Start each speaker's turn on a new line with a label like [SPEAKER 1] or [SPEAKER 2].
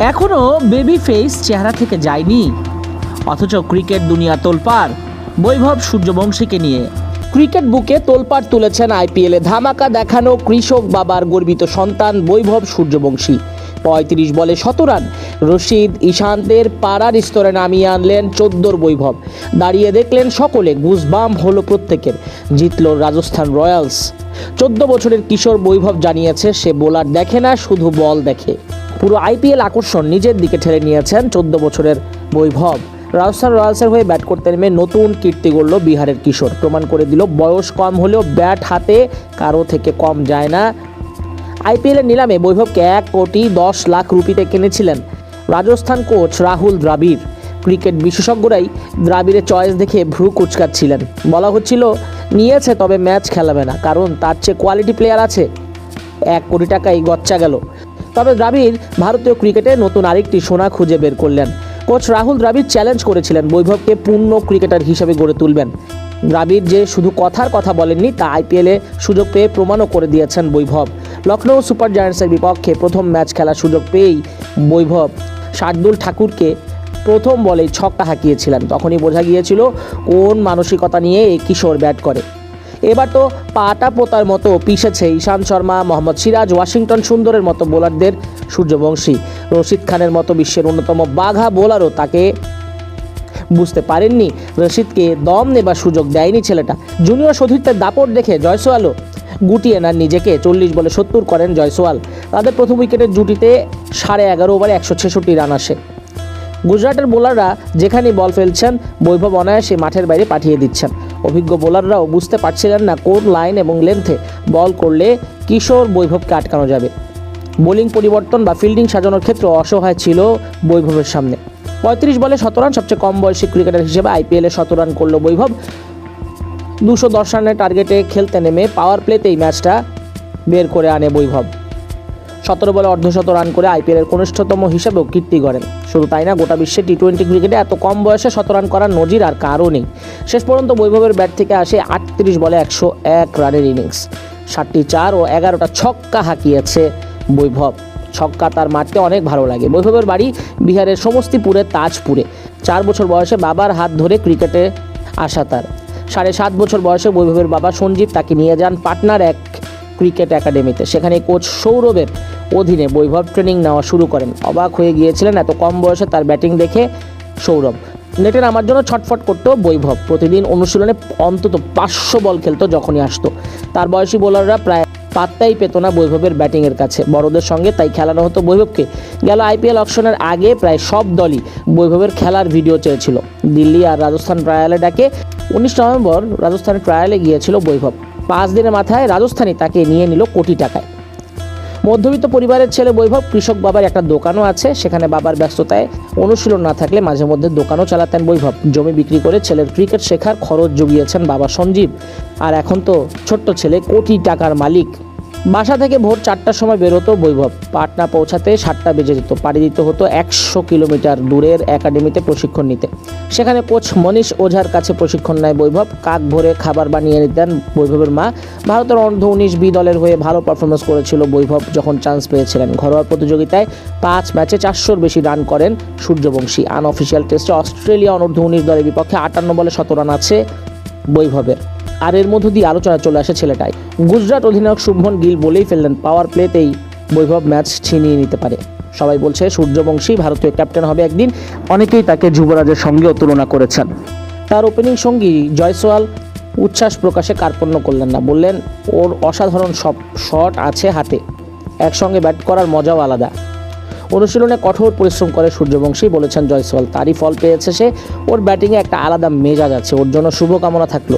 [SPEAKER 1] এখনও baby face চেহারা থেকে যায়নি। অথচ ক্রিকেট দুনিয়া তোলপাড়, বৈভব সূর্যবংশীকে নিয়ে। ক্রিকেট বুকে তোলপাড় তুলেছেন আইপিএলে ধামাকা দেখানো কৃষক বাবার গর্বিত সন্তান বৈভব সূর্যবংশী। পঁয়ত্রিশ বলে শত রান, রশিদ ঈশান্তের পাড়ার স্তরে নামিয়ে আনলেন চোদ্দোর বৈভব। দাঁড়িয়ে দেখলেন সকলে, গুজবাম হলো প্রত্যেকের, জিতল রাজস্থান রয়্যালস। চোদ্দ বছরের কিশোর বৈভব জানিয়েছে, সে বোলার দেখে না, শুধু বল দেখে। পুরো আইপিএল আকর্ষণ নিজের দিকে ঠেলে নিয়েছেন চোদ্দ বছরের বৈভব। রাজস্থান রয়্যালসের হয়ে ব্যাট করতে নেমে নতুন কীর্তি গড়ল বিহারের কিশোর। প্রমাণ করে দিল, বয়স কম হলেও ব্যাট হাতে কারও থেকে কম যায় না। আইপিএলের নিলামে বৈভবকে এক কোটি দশ লাখ রুপিতে কিনেছিলেন রাজস্থান কোচ রাহুল দ্রাবিড়। ক্রিকেট বিশেষজ্ঞরাই দ্রাবিড়ের চয়েস দেখে ভ্রু কুচকাচ্ছিলেন। বলা হচ্ছিল, নিয়েছে তবে ম্যাচ খেলাবে না, কারণ তার চেয়ে কোয়ালিটি প্লেয়ার আছে। এক কোটি টাকাই গচ্চা গেল। তবে দ্রাবিড় ভারতীয় ক্রিকেটে নতুন আরেকটি সোনা খুঁজে বের করলেন। কোচ রাহুল দ্রাবিড় চ্যালেঞ্জ করেছিলেন, বৈভবকে পূর্ণ ক্রিকেটার হিসেবে গড়ে তুলবেন। দ্রাবিড় যে শুধু কথার কথা বলেননি, তা আইপিএলে সুযোগ পেয়ে প্রমাণও করে দিয়েছেন বৈভব। লখনৌ সুপার জায়ান্টসের বিপক্ষে প্রথম ম্যাচ খেলার সুযোগ পেয়েই বৈভব শার্দুল ঠাকুরকে প্রথম বলেই ছক্কা হাঁকিয়েছিলেন। তখনই বোঝা গিয়েছিল কোন মানসিকতা নিয়ে এই কিশোর ব্যাট করে। এবার তো পাটা পোতার মতো পিষেছে ঈশান্ত শর্মা, মোহাম্মদ সিরাজ, ওয়াশিংটন সুন্দরের মতো বোলারদের সূর্যবংশী। রশিদ খানের মতো বিশ্বের অন্যতম বাঘা বোলারও তাকে বুঝতে পারেননি। রশিদকে দম নেবার সুযোগ দেয়নি ছেলেটা। জুনিয়র সতীর্থের দাপট দেখে জয়সওয়ালও গুটিয়ে নেন নিজেকে। চল্লিশ বলে সত্তর করেন জয়সওয়াল। তাদের প্রথম উইকেটের জুটিতে সাড়ে এগারো ওভারে একশো ছেষট্টি রান আসে। গুজরাটের বোলাররা যেখানেই বল ফেলছেন, বৈভব অনায়াসে মাঠের বাইরে পাঠিয়ে দিচ্ছেন। অভিজ্ঞ বোলাররাও বুঝতে পারছিলেন না কোন লাইন এবং লেন্থে বল করলে কিশোর বৈভবকে আটকানো যাবে। বোলিং পরিবর্তন বা ফিল্ডিং সাজানোর ক্ষেত্রে অসহায় ছিল বৈভবের সামনে। পঁয়ত্রিশ বলে শত রান সবচেয়ে কম বয়সী ক্রিকেটার হিসেবে আইপিএলে শত রান করল বৈভব। দুশো দশ রানের টার্গেটে খেলতে নেমে পাওয়ার প্লেতেই ম্যাচটা বের করে আনে বৈভব। সতেরো বলে অর্ধশত রান করে আইপিএলের কনিষ্ঠতম হিসেবেও কীর্তি গড়েন। শুধু তাই না, গোটা বিশ্বে টি টোয়েন্টি ক্রিকেটে এত কম বয়সে শত রান করার নজির আর কারও নেই। শেষ পর্যন্ত বৈভবের ব্যাট থেকে আসে আটত্রিশ বলে একশো এক রানের ইনিংস। ষাটটি চার ও এগারোটা ছক্কা হাঁকিয়েছে বৈভব। ছক্কা তার মারতে অনেক ভালো লাগে। বৈভবের বাড়ি বিহারের সমস্তিপুরের তাজপুরে। চার বছর বয়সে বাবার হাত ধরে ক্রিকেটে আসা তার। সাড়ে সাত বছর বয়সে বৈভবের বাবা সঞ্জীব তাকে নিয়ে যান পাটনার এক ক্রিকেট একাডেমিতে। সেখানে কোচ সৌরভের অধীনে বৈভব ট্রেনিং নেওয়া শুরু করেন। অবাক হয়ে গিয়েছিলেন এত কম বয়সে তার ব্যাটিং দেখে সৌরভ। নেটে নামার জন্য ছটফট করতো বৈভব। প্রতিদিন অনুশীলনে অন্তত পাঁচশো বল খেলতো যখনই আসতো। তার বয়সী বোলাররা প্রায় পাত্তাই পেত না বৈভবের ব্যাটিংয়ের কাছে। বড়দের সঙ্গে তাই খেলানো হতো বৈভবকে। গেল আইপিএল অকশনের আগে প্রায় সব দলই বৈভবের খেলার ভিডিও চেয়েছিল। দিল্লি আর রাজস্থান ট্রায়ালে ডাকে উনিশ নভেম্বর রাজস্থানের ট্রায়ালে গিয়েছিল বৈভব। পাঁচ দিনের মাথায় রাজস্থানী তাকে নিয়ে নিল কোটি টাকায়। মধ্যবিত্ত পরিবারের ছেলে বৈভব, কৃষক বাবার একটা দোকানও আছে, সেখানে বাবার ব্যস্ততায় অনুশীলন না থাকলে মাঝে মধ্যে দোকানও চালাতেন বৈভব। জমি বিক্রি করে ছেলের ক্রিকেট শেখার খরচ জুগিয়েছেন বাবা সঞ্জীব। আর এখন তো ছোট্ট ছেলে কোটি টাকার মালিক। বাসা থেকে ভোর চারটার সময় বেরোতো বৈভব। পাটনা পৌঁছাতে সাতটা বেজে যেত। পাড়ি দিতে হতো একশো কিলোমিটার দূরের একাডেমিতে প্রশিক্ষণ নিতে। সেখানে কোচ মনীষ ওঝার কাছে প্রশিক্ষণ নেয় বৈভব। কাক ভরে খাবার বানিয়ে নিতেন বৈভবের মা। ভারতের অর্ধ উনিশ বি দলের হয়ে ভালো পারফরমেন্স করেছিল বৈভব যখন চান্স পেয়েছিলেন। ঘরোয়া প্রতিযোগিতায় পাঁচ ম্যাচে চারশোর বেশি রান করেন সূর্যবংশী। আনঅফিসিয়াল টেস্টে অস্ট্রেলিয়া অনূর্ধ্ব উনিশ দলের বিপক্ষে আটান্ন বলে শত রান আছে বৈভবের। আর এর মধ্য দিয়ে আলোচনা চলে আসে ছেলেটাই। গুজরাট অধিনায়ক শুভমন গিল বলেই ফেললেন পাওয়ার প্লেতেই বৈভব ম্যাচ ছিনিয়ে নিতে পারে। সবাই বলছে, সূর্যবংশী ভারতীয় ক্যাপ্টেন হবে একদিন। অনেকেই তাকে যুবরাজের সঙ্গেও তুলনা করেছেন। তার ওপেনিং সঙ্গী জয়সওয়াল উচ্ছ্বাস প্রকাশে কার্পণ্য করলেন না। বললেন, ওর অসাধারণ সব শট আছে হাতে। একসঙ্গে ব্যাট করার মজাও আলাদা। অনুশীলনে কঠোর পরিশ্রম করে সূর্যবংশী বলেছেন জয়সওয়াল, তারই ফল পেয়েছে সে। ওর ব্যাটিংয়ে একটা আলাদা মেজাজ আছে। ওর জন্য শুভকামনা থাকল।